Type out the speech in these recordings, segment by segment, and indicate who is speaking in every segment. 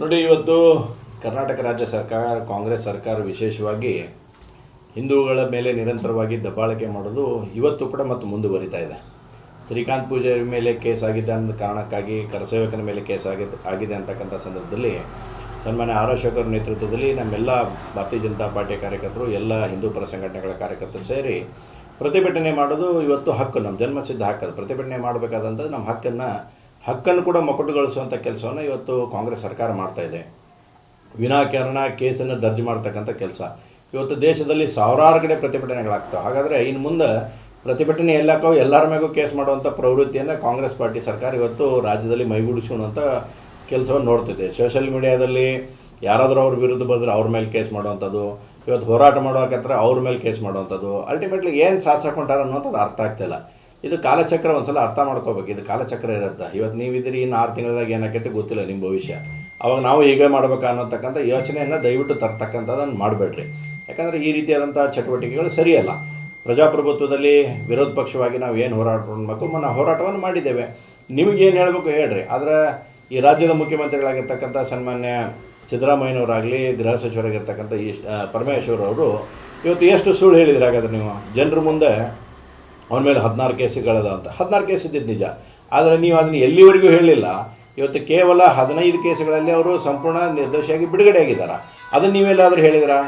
Speaker 1: ನೋಡಿ, ಇವತ್ತು ಕರ್ನಾಟಕ ರಾಜ್ಯ ಸರ್ಕಾರ, ಕಾಂಗ್ರೆಸ್ ಸರ್ಕಾರ ವಿಶೇಷವಾಗಿ ಹಿಂದೂಗಳ ಮೇಲೆ ನಿರಂತರವಾಗಿ ದಬ್ಬಾಳಿಕೆ ಮಾಡೋದು ಇವತ್ತು ಕೂಡ ಮತ್ತು ಮುಂದುವರಿತಾ ಇದೆ. ಶ್ರೀಕಾಂತ್ ಪೂಜಾರಿ ಮೇಲೆ ಕೇಸ್ ಆಗಿದೆ ಅನ್ನೋ ಕಾರಣಕ್ಕಾಗಿ, ಕರಸೇವಕನ ಮೇಲೆ ಕೇಸ್ ಆಗಿದೆ ಆಗಿದೆ ಅಂತಕ್ಕಂಥ ಸಂದರ್ಭದಲ್ಲಿ ಸನ್ಮಾನ್ಯ ಆರ್ ಅಶೋಕರ ನೇತೃತ್ವದಲ್ಲಿ ನಮ್ಮೆಲ್ಲ ಭಾರತೀಯ ಜನತಾ ಪಾರ್ಟಿ ಕಾರ್ಯಕರ್ತರು, ಎಲ್ಲ ಹಿಂದೂ ಪರ ಸಂಘಟನೆಗಳ ಕಾರ್ಯಕರ್ತರು ಸೇರಿ ಪ್ರತಿಭಟನೆ ಮಾಡೋದು ಇವತ್ತು ಹಕ್ಕು ನಮ್ಮ ಜನ್ಮಸಿದ್ಧ ಹಕ್ಕದು ಪ್ರತಿಭಟನೆ ಮಾಡಬೇಕಾದಂಥದ್ದು ನಮ್ಮ ಹಕ್ಕನ್ನು ಹಕ್ಕನ್ನು ಕೂಡ ಮೊಕಟುಗೊಳಿಸುವಂಥ ಕೆಲಸವನ್ನು ಇವತ್ತು ಕಾಂಗ್ರೆಸ್ ಸರ್ಕಾರ ಮಾಡ್ತಾ ಇದೆ. ವಿನಾಕಾರಣ ಕೇಸನ್ನು ದರ್ಜೆ ಮಾಡ್ತಕ್ಕಂಥ ಕೆಲಸ. ಇವತ್ತು ದೇಶದಲ್ಲಿ ಸಾವಿರಾರು ಕಡೆ ಪ್ರತಿಭಟನೆಗಳಾಗ್ತವೆ ಹಾಗಾದರೆ ಇನ್ನು ಮುಂದೆ ಪ್ರತಿಭಟನೆ ಎಲ್ಲಕ್ಕೂ ಎಲ್ಲರ ಮೇಗೂ ಕೇಸ್ ಮಾಡುವಂಥ ಪ್ರವೃತ್ತಿಯನ್ನು ಕಾಂಗ್ರೆಸ್ ಪಾರ್ಟಿ ಸರ್ಕಾರ ಇವತ್ತು ರಾಜ್ಯದಲ್ಲಿ ಮೈಗೂಡಿಸುವಂಥ ಕೆಲಸವನ್ನು ನೋಡ್ತಿದೆ. ಸೋಷಿಯಲ್ ಮೀಡಿಯಾದಲ್ಲಿ ಯಾರಾದರೂ ಅವ್ರ ವಿರುದ್ಧ ಬಂದರೆ ಅವ್ರ ಮೇಲೆ ಕೇಸ್ ಮಾಡುವಂಥದ್ದು ಇವತ್ತು ಹೋರಾಟ ಮಾಡೋಕತ್ರ ಅವ್ರ ಮೇಲೆ ಕೇಸ್ ಮಾಡುವಂಥದ್ದು ಅಲ್ಟಿಮೇಟ್ಲಿ ಏನು ಸಾಧಿಸ್ಕೊಂಡಾರ ಅನ್ನೋಂಥದ್ದು ಅರ್ಥ ಆಗ್ತಿಲ್ಲ ಇದು ಕಾಲಚಕ್ರ ಒಂದ್ಸಲ ಅರ್ಥ ಮಾಡ್ಕೋಬೇಕು. ಇದು ಕಾಲಚಕ್ರ ಇರುತ್ತೆ. ಇವತ್ತು ನೀವಿದ್ದೀರಿ, ಇನ್ನು ಆರು ತಿಂಗಳಾಗ ಏನಾಕೈತೆ ಗೊತ್ತಿಲ್ಲ ನಿಮ್ಮ ಭವಿಷ್ಯ. ಅವಾಗ ನಾವು ಹೇಗೆ ಮಾಡ್ಬೇಕು ಅನ್ನೋತಕ್ಕಂಥ ಯೋಚನೆಯನ್ನು ದಯವಿಟ್ಟು ತರ್ತಕ್ಕಂಥದ್ದನ್ನು ಮಾಡಬೇಡ್ರಿ. ಯಾಕಂದರೆ ಈ ರೀತಿಯಾದಂಥ ಚಟುವಟಿಕೆಗಳು ಸರಿಯಲ್ಲ. ಪ್ರಜಾಪ್ರಭುತ್ವದಲ್ಲಿ ವಿರೋಧ ಪಕ್ಷವಾಗಿ ನಾವು ಏನು ಹೋರಾಟ ಮಾಡಬೇಕು ನಾವು ಹೋರಾಟವನ್ನು ಮಾಡಿದ್ದೇವೆ. ನಿಮಗೇನು ಹೇಳಬೇಕು ಹೇಳ್ರಿ. ಆದರೆ ಈ ರಾಜ್ಯದ ಮುಖ್ಯಮಂತ್ರಿಗಳಾಗಿರ್ತಕ್ಕಂಥ ಸನ್ಮಾನ್ಯ ಸಿದ್ದರಾಮಯ್ಯನವರಾಗಲಿ, ಗೃಹ ಸಚಿವರಾಗಿರ್ತಕ್ಕಂಥ ಈ ಪರಮೇಶ್ವರ್ ಅವರು, ಇವತ್ತು ಎಷ್ಟು ಸುಳ್ಳು ಹೇಳಿದ್ರಾಗಾದ್ರೆ ನೀವು? ಜನರ ಮುಂದೆ ಅವನ ಮೇಲೆ ಹದಿನಾರು ಕೇಸುಗಳದ ಅಂತ. ಹದಿನಾರು ಕೇಸ್ ಇದ್ದಿದ್ದು ನಿಜ. ಆದರೆ ನೀವು ಅದನ್ನು ಎಲ್ಲಿವರೆಗೂ ಹೇಳಲಿಲ್ಲ. ಇವತ್ತು ಕೇವಲ ಹದಿನೈದು ಕೇಸುಗಳಲ್ಲಿ ಅವರು ಸಂಪೂರ್ಣ ನಿರ್ದೋಷಿಯಾಗಿ ಬಿಡುಗಡೆ ಆಗಿದ್ದಾರೆ ಅದನ್ನು ನೀವೆಲ್ಲಾದರೂ ಹೇಳಿದ್ರಾ?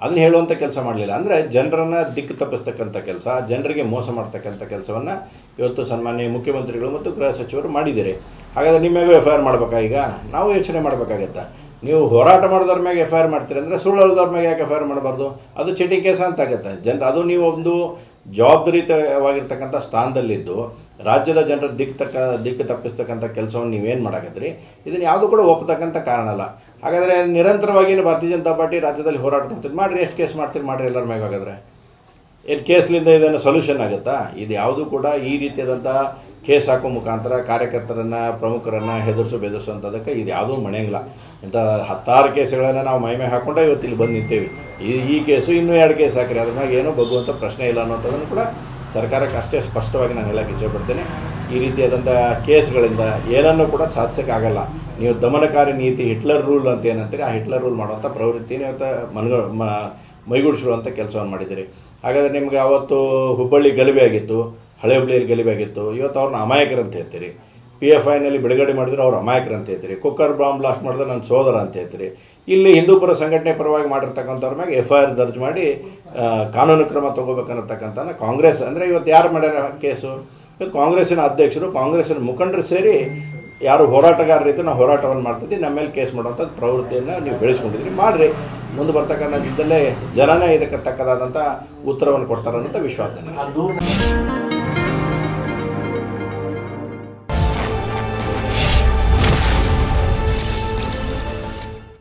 Speaker 1: ಅದನ್ನು ಹೇಳುವಂಥ ಕೆಲಸ ಮಾಡಲಿಲ್ಲ. ಅಂದರೆ ಜನರನ್ನು ದಿಕ್ಕು ತಪ್ಪಿಸ್ತಕ್ಕಂಥ ಕೆಲಸ, ಜನರಿಗೆ ಮೋಸ ಮಾಡ್ತಕ್ಕಂಥ ಕೆಲಸವನ್ನು ಇವತ್ತು ಸನ್ಮಾನ್ಯ ಮುಖ್ಯಮಂತ್ರಿಗಳು ಮತ್ತು ಗೃಹ ಸಚಿವರು ಮಾಡಿದ್ದೀರಿ. ಹಾಗಾದ್ರೆ ನಿಮ್ಮೆಗೂ ಎಫ್ ಐ ಆರ್ ಮಾಡಬೇಕಾ ಈಗ? ನಾವು ಯೋಚನೆ ಮಾಡಬೇಕಾಗತ್ತೆ. ನೀವು ಹೋರಾಟ ಮಾಡೋದ್ರ ಮ್ಯಾಗೆ ಎಫ್ ಐ ಆರ್ ಮಾಡ್ತೀರಿ ಅಂದರೆ ಸುಳ್ಳು ಮ್ಯಾಗೆ ಯಾಕೆ ಎಫ್ ಐ ಆರ್ ಮಾಡಬಾರ್ದು? ಅದು ಚೀಟಿಂಗ್ ಕೇಸ್ ಅಂತ ಆಗುತ್ತೆ. ಜನರು ಅದು ನೀವು ಒಂದು ಜವಾಬ್ದಾರಿತವಾಗಿರ್ತಕ್ಕಂಥ ಸ್ಥಾನದಲ್ಲಿದ್ದು ರಾಜ್ಯದ ಜನರ ದಿಕ್ಕು ತಕ್ಕ ದಿಕ್ಕು ತಪ್ಪಿಸ್ತಕ್ಕಂಥ ಕೆಲಸವನ್ನು ನೀವೇನು ಮಾಡಾಕತ್ರಿ ಇದನ್ನು ಯಾವುದು ಕೂಡ ಒಪ್ಪತಕ್ಕಂಥ ಕಾರಣ ಅಲ್ಲ. ಹಾಗಾದರೆ ನಿರಂತರವಾಗಿ ಭಾರತೀಯ ಜನತಾ ಪಾರ್ಟಿ ರಾಜ್ಯದಲ್ಲಿ ಹೋರಾಟ ಮಾಡ್ತೀರಿ ಮಾಡ್ರಿ, ಎಷ್ಟು ಕೇಸ್ ಮಾಡ್ತೀರಿ, ಮಾಡ್ರಿ, ಎಲ್ಲರ ಮ್ಯಾಗ ಹಾಗಾದ್ರೆ. ಏನು ಕೇಸ್ಲಿಂದ ಇದನ್ನು ಸೊಲ್ಯೂಷನ್ ಆಗುತ್ತಾ? ಇದು ಯಾವುದು ಕೂಡ ಈ ರೀತಿಯಾದಂಥ ಕೇಸ್ ಹಾಕೋ ಮುಖಾಂತರ ಕಾರ್ಯಕರ್ತರನ್ನ, ಪ್ರಮುಖರನ್ನ ಹೆದರ್ಸು ಬೆದರ್ಸುವಂಥದಕ್ಕೆ ಇದು ಯಾವುದೂ ಮಣೆಯಂಗಿಲ್ಲ. ಇಂಥ ಹತ್ತಾರು ಕೇಸ್ಗಳನ್ನು ನಾವು ಮೈಮೆ ಹಾಕೊಂಡೆ ಇವತ್ತು ಇಲ್ಲಿ ಬಂದು ನಿಂತೇವೆ. ಈ ಈ ಕೇಸು ಇನ್ನೂ ಎರಡು ಕೇಸ್ ಹಾಕಿರಿ. ಅದ್ರ ಮ್ಯಾಗ ಏನೂ ಬಗ್ಗುವಂಥ ಪ್ರಶ್ನೆ ಇಲ್ಲ ಅನ್ನೋಂಥದ್ದನ್ನು ಕೂಡ ಸರ್ಕಾರಕ್ಕೆ ಅಷ್ಟೇ ಸ್ಪಷ್ಟವಾಗಿ ನಾನು ಹೇಳಕ್ಕೆ ಇಚ್ಛೆಪಡ್ತೇನೆ ಈ ರೀತಿಯಾದಂಥ ಕೇಸ್ಗಳಿಂದ ಏನನ್ನು ಕೂಡ ಸಾಧಿಸೋಕ್ಕಾಗಲ್ಲ ನೀವು ದಮನಕಾರಿ ನೀತಿ ಹಿಟ್ಲರ್ ರೂಲ್ ಅಂತ ಏನಂತೀರಿ, ಆ ಹಿಟ್ಲರ್ ರೂಲ್ ಮಾಡುವಂಥ ಪ್ರವೃತ್ತಿನೇ ಇವತ್ತು ಮನಗ ಮೈಗೂಡಿಸಿರುವಂಥ ಕೆಲಸವನ್ನು ಮಾಡಿದ್ದೀರಿ. ಹಾಗಾದರೆ ನಿಮಗೆ ಅವತ್ತು ಹುಬ್ಬಳ್ಳಿ ಗಲಭೆ ಆಗಿತ್ತು, ಹಳೆ ಹುಬ್ಬಳ್ಳಿಯಲ್ಲಿ ಗಲಭೆ ಆಗಿತ್ತು, ಇವತ್ತು ಅವ್ರನ್ನ ಅಮಾಯಕರು ಅಂತ ಹೇಳ್ತೀರಿ. ಪಿ ಎಫ್ ಐನಲ್ಲಿ ಬಿಡುಗಡೆ ಮಾಡಿದ್ರೆ ಅವ್ರು ಅಮಾಯಕರು ಅಂತ ಹೇಳ್ತೀರಿ. ಕುಕ್ಕರ್ ಬಾಂಬ್ ಬ್ಲಾಸ್ಟ್ ಮಾಡಿದ್ರೆ ನನ್ನ ಸೋದರ ಅಂತ ಹೇಳ್ತೀರಿ. ಇಲ್ಲಿ ಹಿಂದೂಪುರ ಸಂಘಟನೆ ಪರವಾಗಿ ಮಾಡಿರ್ತಕ್ಕಂಥವ್ರ ಮ್ಯಾಗೆ ಎಫ್ ಐ ಆರ್ ದರ್ಜ್ ಮಾಡಿ ಕಾನೂನು ಕ್ರಮ ತಗೋಬೇಕನ್ನತಕ್ಕಂಥ ಕಾಂಗ್ರೆಸ್, ಅಂದರೆ ಇವತ್ತು ಯಾರು ಮಾಡ್ಯಾರ ಕೇಸು? ಇವತ್ತು ಕಾಂಗ್ರೆಸ್ಸಿನ ಅಧ್ಯಕ್ಷರು, ಕಾಂಗ್ರೆಸ್ಸಿನ ಮುಖಂಡರು ಸೇರಿ ಯಾರು ಹೋರಾಟಗಾರರಿದ್ದು ನಾವು ಹೋರಾಟವನ್ನು ಮಾಡ್ತಿದ್ವಿ. ನಮ್ಮ ಮೇಲೆ ಕೇಸ್ ಮಾಡುವಂಥದ್ದು ಪ್ರವೃತ್ತಿಯನ್ನು ನೀವು ಬೆಳೆಸ್ಕೊಂಡಿದ್ರಿ ಮಾಡಿರಿ. ಮುಂದೆ ಬರ್ತಕ್ಕಂಥ ಇದ್ದಲ್ಲೇ ಜನನೇ ಇದಕ್ಕೆ ತಕ್ಕದಾದಂಥ ಉತ್ತರವನ್ನು ಕೊಡ್ತಾರೆ ಅನ್ನೋಂಥ ವಿಶ್ವಾಸ